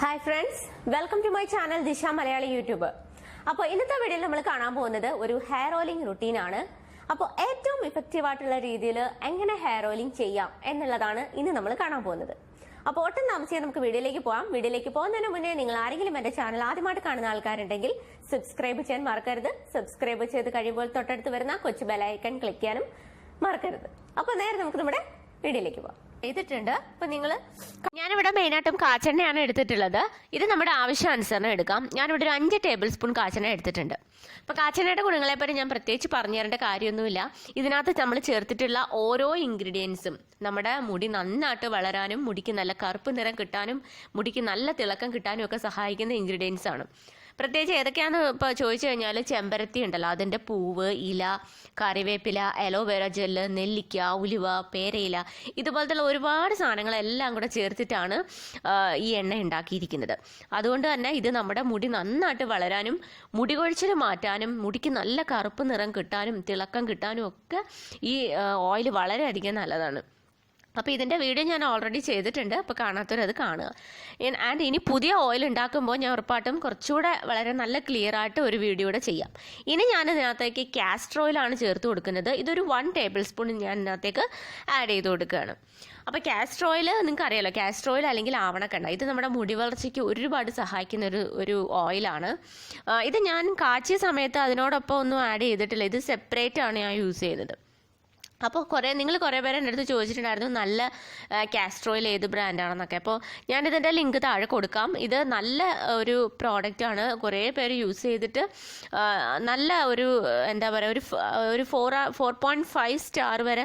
Hi friends welcome to my channel Disha Malayali YouTube അപ്പോൾ ഇന്നത്തെ വീഡിയോയിൽ നമ്മൾ കാണാൻ പോകുന്നത് ഒരു ഹെയർ ഓയിലിംഗ് റുട്ടീൻ ആണ്. അപ്പോൾ ഏറ്റവും ഇഫക്റ്റീവ് ആയിട്ടുള്ള രീതിയിൽ എങ്ങനെ ഹെയർ ഓയിലിംഗ് ചെയ്യാം എന്നുള്ളതാണ് ഇന്ന് നമ്മൾ കാണാൻ പോകുന്നത്. അപ്പോൾ ഒട്ടും താമസിയാൻ നമുക്ക് വീഡിയോയിലേക്ക് പോകാം വീഡിയോയിലേക്ക് പോകുന്നതിന് മുന്നേ നിങ്ങൾ ആരെങ്കിലും എന്റെ ചാനൽ ആദ്യമായിട്ട് കാണുന്ന ആൾക്കാരുണ്ടെങ്കിൽ സബ്സ്ക്രൈബ് ചെയ്യാൻ മറക്കരുത്. സബ്സ്ക്രൈബ് ചെയ്ത് കഴിയുമ്പോൾ തൊട്ടടുത്ത് വരുന്ന കൊച്ചു ബെലൈക്കൺ ക്ലിക്ക് ചെയ്യാനും മറക്കരുത്. അപ്പോൾ നേരെ നമുക്ക് നമ്മുടെ വീഡിയോയിലേക്ക് പോകാം ചെയ്തിട്ടുണ്ട്. അപ്പൊ നിങ്ങൾ ഞാനിവിടെ മെയിനായിട്ടും കാച്ചെണ്ണയാണ് എടുത്തിട്ടുള്ളത്. ഇത് നമ്മുടെ ആവശ്യാനുസരണം എടുക്കാം. ഞാനിവിടെ ഒരു അഞ്ച് ടേബിൾ സ്പൂൺ കാച്ചെണ്ണ എടുത്തിട്ടുണ്ട്. അപ്പൊ കാച്ചെണ്ണയുടെ ഗുണങ്ങളെപ്പറ്റി ഞാൻ പ്രത്യേകിച്ച് പറഞ്ഞു തരേണ്ട കാര്യമൊന്നുമില്ല. ഇതിനകത്ത് നമ്മൾ ചേർത്തിട്ടുള്ള ഓരോ ഇൻഗ്രീഡിയൻസും നമ്മുടെ മുടി നന്നായിട്ട് വളരാനും മുടിക്ക് നല്ല കറുപ്പ് നിറം കിട്ടാനും മുടിക്ക് നല്ല തിളക്കം കിട്ടാനും ഒക്കെ സഹായിക്കുന്ന ഇൻഗ്രീഡിയൻസ് ആണ്. പ്രത്യേകിച്ച് ഏതൊക്കെയാന്ന് ഇപ്പോൾ ചോദിച്ചു കഴിഞ്ഞാൽ ചെമ്പരത്തി ഉണ്ടല്ലോ. അതിന്റെ പൂവ് ഇല കറിവേപ്പില അലോവേര ജെല്ല് നെല്ലിക്ക ഉലുവ പേരയില ഇതുപോലത്തുള്ള ഒരുപാട് സാധനങ്ങളെല്ലാം കൂടെ ചേർത്തിട്ടാണ് ഈ എണ്ണ ഉണ്ടാക്കിയിരിക്കുന്നത്. അതുകൊണ്ട് തന്നെ ഇത് നമ്മുടെ മുടി നന്നായിട്ട് വളരാനും മുടി കൊഴിച്ചിൽ മാറ്റാനും മുടിക്ക് നല്ല കറുപ്പ് നിറം കിട്ടാനും തിളക്കം കിട്ടാനും ഒക്കെ ഈ ഓയിൽ വളരെയധികം നല്ലതാണ്. അപ്പോൾ ഇതിന്റെ വീഡിയോ ഞാൻ ഓൾറെഡി ചെയ്തിട്ടുണ്ട്. അപ്പോൾ കാണാത്തവരത് കാണുക. ആൻഡ് ഇനി പുതിയ ഓയിൽ ഉണ്ടാക്കുമ്പോൾ ഞാൻ ഉറപ്പായിട്ടും കുറച്ചുകൂടെ വളരെ നല്ല ക്ലിയർ ആയിട്ട് ഒരു വീഡിയോ കൂടെ ചെയ്യാം. ഇനി ഞാൻ ഇതിനകത്തേക്ക് കാസ്റ്റർ ഓയിലാണ് ചേർത്ത് കൊടുക്കുന്നത്. ഇതൊരു വൺ ടേബിൾ സ്പൂൺ ഞാൻ ഇതിനകത്തേക്ക് ആഡ് ചെയ്ത് കൊടുക്കുകയാണ്. അപ്പോൾ കാസ്റ്റർ ഓയിൽ നിങ്ങൾക്ക് അറിയാലോ കാസ്റ്റർ ഓയിൽ അല്ലെങ്കിൽ ആവണക്കണ്ട ഇത് നമ്മുടെ മുടി വളർച്ചയ്ക്ക് ഒരുപാട് സഹായിക്കുന്ന ഒരു ഒരു ഓയിലാണ് ഇത് ഞാൻ കാച്ചിയ സമയത്ത് അതിനോടൊപ്പം ഒന്നും ആഡ് ചെയ്തിട്ടില്ല. ഇത് സെപ്പറേറ്റ് ആണ് ഞാൻ യൂസ് ചെയ്യുന്നത്. അപ്പോൾ കുറേ നിങ്ങൾ കുറേ പേര് എന്റെ അടുത്ത് ചോദിച്ചിട്ടുണ്ടായിരുന്നു നല്ല കാസ്ട്രോയിൽ ഏത് ബ്രാൻഡാണെന്നൊക്കെ അപ്പോൾ ഞാൻ ഞാനിതിന്റെ ലിങ്ക് താഴെ കൊടുക്കാം. ഇത് നല്ല ഒരു പ്രോഡക്റ്റാണ് കുറേ പേര് യൂസ് ചെയ്തിട്ട് നല്ല ഒരു എന്താ പറയുക ഒരു ഒരു four four point five star വരെ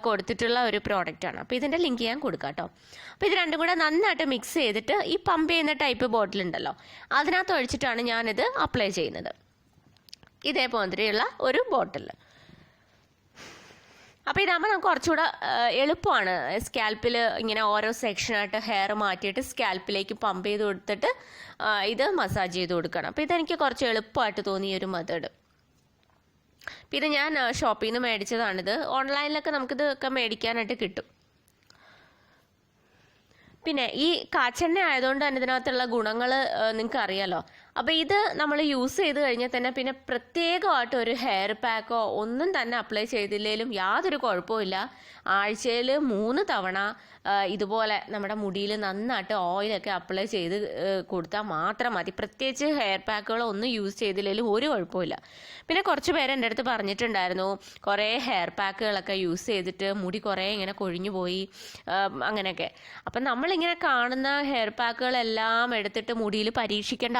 കൊടുത്തിട്ടുള്ള ഒരു പ്രോഡക്റ്റാണ് അപ്പോൾ ഇതിന്റെ ലിങ്ക് ഞാൻ കൊടുക്കാം കേട്ടോ അപ്പോൾ ഇത് രണ്ടും കൂടെ നന്നായിട്ട് മിക്സ് ചെയ്തിട്ട് ഈ പമ്പ് ചെയ്യുന്ന ടൈപ്പ് ബോട്ടിലുണ്ടല്ലോ അതിനകത്ത് ഒഴിച്ചിട്ടാണ് ഞാനിത് അപ്ലൈ ചെയ്യുന്നത്. ഇതേപോലെയുള്ള ഒരു ബോട്ടിൽ അപ്പോൾ ഇതാകുമ്പോൾ നമുക്ക് കുറച്ചുകൂടെ എളുപ്പമാണ്. സ്കാൽപ്പിൽ ഇങ്ങനെ ഓരോ സെക്ഷനായിട്ട് ഹെയർ മാറ്റിയിട്ട് സ്കാൽപ്പിലേക്ക് പമ്പ് ചെയ്ത് കൊടുത്തിട്ട് ഇത് മസാജ് ചെയ്ത് കൊടുക്കണം. അപ്പോൾ ഇതെനിക്ക് കുറച്ച് എളുപ്പമായിട്ട് തോന്നിയ ഒരു മെത്തേഡ് ഇത് ഞാൻ ഷോപ്പിൽ നിന്ന് മേടിച്ചതാണിത്. ഓൺലൈനിലൊക്കെ നമുക്കിത് ഒക്കെ മേടിക്കാനായിട്ട് കിട്ടും. പിന്നെ ഈ കാച്ചെണ്ണ ആയതുകൊണ്ട് തന്നെ ഇതിനകത്തുള്ള ഗുണങ്ങൾ നിങ്ങൾക്ക് അറിയാലോ? അപ്പോൾ ഇത് നമ്മൾ യൂസ് ചെയ്ത് കഴിഞ്ഞാൽ തന്നെ പിന്നെ പ്രത്യേകമായിട്ട് ഒരു ഹെയർ പാക്കോ ഒന്നും തന്നെ അപ്ലൈ ചെയ്തില്ലെങ്കിലും യാതൊരു കുഴപ്പമില്ല ആഴ്ചയിൽ മൂന്ന് തവണ ഇതുപോലെ നമ്മുടെ മുടിയിൽ നന്നായിട്ട് ഓയിലൊക്കെ അപ്ലൈ ചെയ്ത് കൊടുത്താൽ മാത്രം മതി. പ്രത്യേകിച്ച് ഹെയർ പാക്കുകളോ ഒന്നും യൂസ് ചെയ്തില്ലെങ്കിലും ഒരു കുഴപ്പമില്ല പിന്നെ കുറച്ച് പേര് എന്റെ അടുത്ത് പറഞ്ഞിട്ടുണ്ടായിരുന്നു കുറേ ഹെയർ പാക്കുകളൊക്കെ യൂസ് ചെയ്തിട്ട് മുടി കുറേ ഇങ്ങനെ കൊഴിഞ്ഞു പോയി അങ്ങനെയൊക്കെ. അപ്പം നമ്മളിങ്ങനെ കാണുന്ന ഹെയർ പാക്കുകളെല്ലാം എടുത്തിട്ട് മുടിയിൽ പരീക്ഷിക്കേണ്ട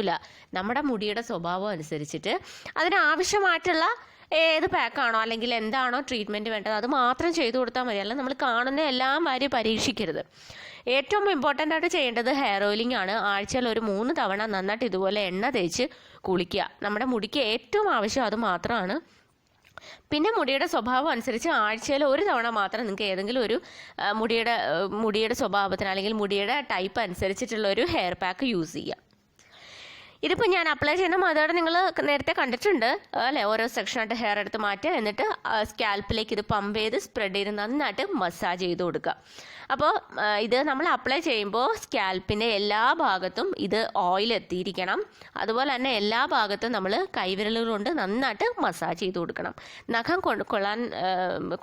ആവശ്യമൊന്നുമില്ല നമ്മുടെ മുടിയുടെ സ്വഭാവം അനുസരിച്ചിട്ട് അതിനാവശ്യമായിട്ടുള്ള ഏത് പാക്കാണോ അല്ലെങ്കിൽ എന്താണോ ട്രീറ്റ്മെന്റ് വേണ്ടത് അത് മാത്രം ചെയ്തു കൊടുത്താൽ മതി. അല്ല നമ്മൾ കാണുന്ന എല്ലാം വാരി പരീക്ഷിക്കരുത്. ഏറ്റവും ഇമ്പോർട്ടന്റ് ആയിട്ട് ചെയ്യേണ്ടത് ഹെയർ ഓയിലിംഗ് ആണ്. ആഴ്ചയിൽ ഒരു മൂന്ന് തവണ നന്നായിട്ട് ഇതുപോലെ എണ്ണ തേച്ച് കുളിക്കുക. നമ്മുടെ മുടിക്ക് ഏറ്റവും ആവശ്യം അത് മാത്രമാണ്. പിന്നെ മുടിയുടെ സ്വഭാവം അനുസരിച്ച് ആഴ്ചയിൽ ഒരു തവണ മാത്രം നിങ്ങൾക്ക് ഏതെങ്കിലും ഒരു മുടിയുടെ മുടിയുടെ സ്വഭാവത്തിന് അല്ലെങ്കിൽ മുടിയുടെ ടൈപ്പ് അനുസരിച്ചിട്ടുള്ള ഒരു ഹെയർ പാക്ക് യൂസ് ചെയ്യാം. ഇതിപ്പോൾ ഞാൻ അപ്ലൈ ചെയ്യുന്ന മതോടെ നിങ്ങൾ നേരത്തെ കണ്ടിട്ടുണ്ട് അല്ലേ? ഓരോ സെക്ഷനായിട്ട് ഹെയർ എടുത്ത് മാറ്റുക എന്നിട്ട് സ്കാൽപ്പിലേക്ക് ഇത് പമ്പ് ചെയ്ത് സ്പ്രെഡ് ചെയ്ത് നന്നായിട്ട് മസാജ് ചെയ്ത് കൊടുക്കുക. അപ്പോൾ ഇത് നമ്മൾ അപ്ലൈ ചെയ്യുമ്പോൾ സ്കാൽപ്പിന്റെ എല്ലാ ഭാഗത്തും ഇത് ഓയിൽ എത്തിയിരിക്കണം. അതുപോലെ തന്നെ എല്ലാ ഭാഗത്തും നമ്മൾ കൈവിരലുകൾ കൊണ്ട് നന്നായിട്ട് മസാജ് ചെയ്ത് കൊടുക്കണം. നഖം കൊള്ളാൻ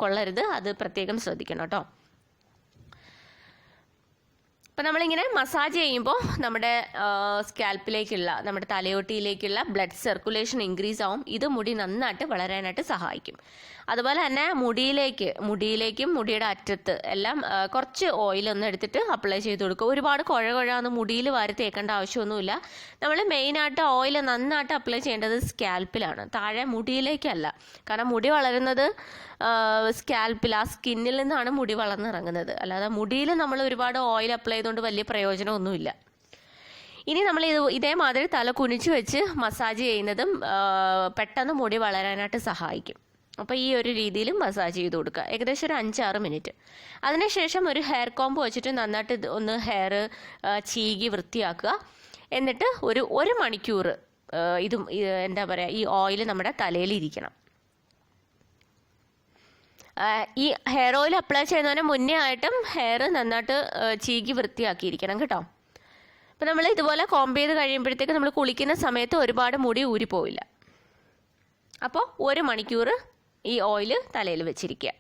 കൊള്ളരുത്. അത് പ്രത്യേകം ശ്രദ്ധിക്കണം കേട്ടോ. അപ്പം നമ്മളിങ്ങനെ മസാജ് ചെയ്യുമ്പോൾ നമ്മുടെ സ്കാൽപ്പിലേക്കുള്ള നമ്മുടെ തലയോട്ടിയിലേക്കുള്ള ബ്ലഡ് സർക്കുലേഷൻ ഇൻക്രീസ് ആവും. ഇത് മുടി നന്നായിട്ട് വളരാനായിട്ട് സഹായിക്കും. അതുപോലെ തന്നെ മുടിയിലേക്ക് മുടിയിലേക്കും മുടിയുടെ അറ്റത്ത് എല്ലാം കുറച്ച് ഓയിൽ ഒന്ന് എടുത്തിട്ട് അപ്ലൈ ചെയ്ത് കൊടുക്കുക. ഒരുപാട് കുഴ കുഴാന്ന് മുടിയിൽ വാരി തേക്കേണ്ട ആവശ്യമൊന്നുമില്ല. നമ്മൾ മെയിനായിട്ട് ഓയിൽ നന്നായിട്ട് അപ്ലൈ ചെയ്യേണ്ടത് സ്കാൽപ്പിലാണ് താഴെ മുടിയിലേക്കല്ല. കാരണം മുടി വളരുന്നത് സ്കാൽപ്പിൽ ആ സ്കിന്നിൽ നിന്നാണ് മുടി വളർന്നിറങ്ങുന്നത്. അല്ലാതെ മുടിയിൽ നമ്മൾ ഒരുപാട് ഓയിൽ അപ്ലൈ ചെയ്തുകൊണ്ട് വലിയ പ്രയോജനമൊന്നുമില്ല. ഇനി നമ്മൾ ഇത് ഇതേമാതിരി തല കുനിച്ച് വെച്ച് മസാജ് ചെയ്യുന്നതും പെട്ടെന്ന് മുടി വളരാനായിട്ട് സഹായിക്കും. അപ്പോൾ ഈ ഒരു രീതിയിൽ മസാജ് ചെയ്ത് കൊടുക്കുക. ഏകദേശം ഒരു അഞ്ചാറ് മിനിറ്റ്. അതിനുശേഷം ഒരു ഹെയർ കോംബ് വെച്ചിട്ട് നന്നായിട്ട് ഒന്ന് ഹെയർ ചീകി വൃത്തിയാക്കുക. എന്നിട്ട് ഒരു ഒരു മണിക്കൂർ ഇതും എന്താ പറയുക ഈ ഓയിൽ നമ്മുടെ തലയിൽ ഇരിക്കണം. ഈ ഹെയർ ഓയിൽ അപ്ലൈ ചെയ്യുന്നതിന് മുന്നേ ആയിട്ടും ഹെയർ നന്നായിട്ട് ചീകി വൃത്തിയാക്കിയിരിക്കണം കേട്ടോ. അപ്പം നമ്മൾ ഇതുപോലെ കോംബ് ചെയ്ത് കഴിയുമ്പോഴത്തേക്ക് നമ്മൾ കുളിക്കുന്ന സമയത്ത് ഒരുപാട് മുടി ഊരിപ്പോവില്ല. അപ്പോൾ ഒരു മണിക്കൂർ ഈ ഓയിൽ തലയിൽ വെച്ചിരിക്കുക.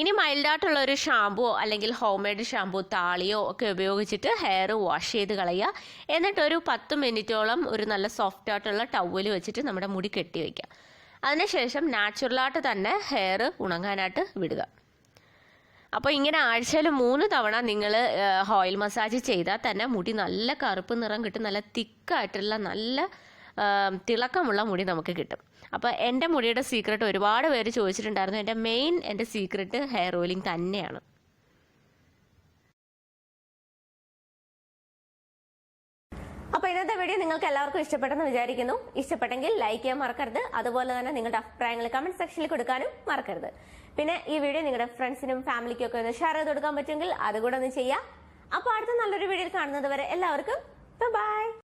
ഇനി മൈൽഡായിട്ടുള്ള ഒരു ഷാമ്പുവോ അല്ലെങ്കിൽ ഹോം മെയ്ഡ് ഷാമ്പു താളിയോ ഒക്കെ ഉപയോഗിച്ചിട്ട് ഹെയർ വാഷ് ചെയ്ത് കളയുക. എന്നിട്ട് ഒരു പത്ത് മിനിറ്റോളം ഒരു നല്ല സോഫ്റ്റ് ആയിട്ടുള്ള ടവൽ വെച്ചിട്ട് നമ്മുടെ മുടി കെട്ടി വയ്ക്കുക അതിനുശേഷം നാച്ചുറലായിട്ട് തന്നെ ഹെയർ ഉണങ്ങാനായിട്ട് വിടുക. അപ്പോൾ ഇങ്ങനെ ആഴ്ചയിൽ മൂന്ന് തവണ നിങ്ങൾ ഓയിൽ മസാജ് ചെയ്താൽ തന്നെ മുടി നല്ല കറുപ്പ് നിറം കിട്ടും നല്ല തിക്കായിട്ടുള്ള നല്ല തിളക്കമുള്ള മുടി നമുക്ക് കിട്ടും. അപ്പോൾ എന്റെ മുടിയുടെ സീക്രട്ട് ഒരുപാട് പേര് ചോദിച്ചിട്ടുണ്ടായിരുന്നു. എന്റെ മെയിൻ എന്റെ സീക്രട്ട് ഹെയർ ഓയിലിംഗ് തന്നെയാണ്. അപ്പൊ ഇന്നത്തെ വീഡിയോ നിങ്ങൾക്ക് എല്ലാവർക്കും ഇഷ്ടപ്പെട്ടെന്ന് വിചാരിക്കുന്നു. ഇഷ്ടപ്പെട്ടെങ്കിൽ ലൈക്ക് ചെയ്യാൻ മറക്കരുത്. അതുപോലെ തന്നെ നിങ്ങളുടെ അഭിപ്രായങ്ങൾ കമന്റ് സെക്ഷനിൽ കൊടുക്കാനും മറക്കരുത്. പിന്നെ ഈ വീഡിയോ നിങ്ങളുടെ ഫ്രണ്ട്സിനും ഫാമിലിക്കും ഒക്കെ ഒന്ന് ഷെയർ ചെയ്ത് കൊടുക്കാൻ പറ്റുമെങ്കിൽ അതുകൂടെ ഒന്ന് ചെയ്യാം. അപ്പൊ അടുത്ത നല്ലൊരു വീഡിയോയിൽ കാണുന്നത് വരെ എല്ലാവർക്കും ബൈ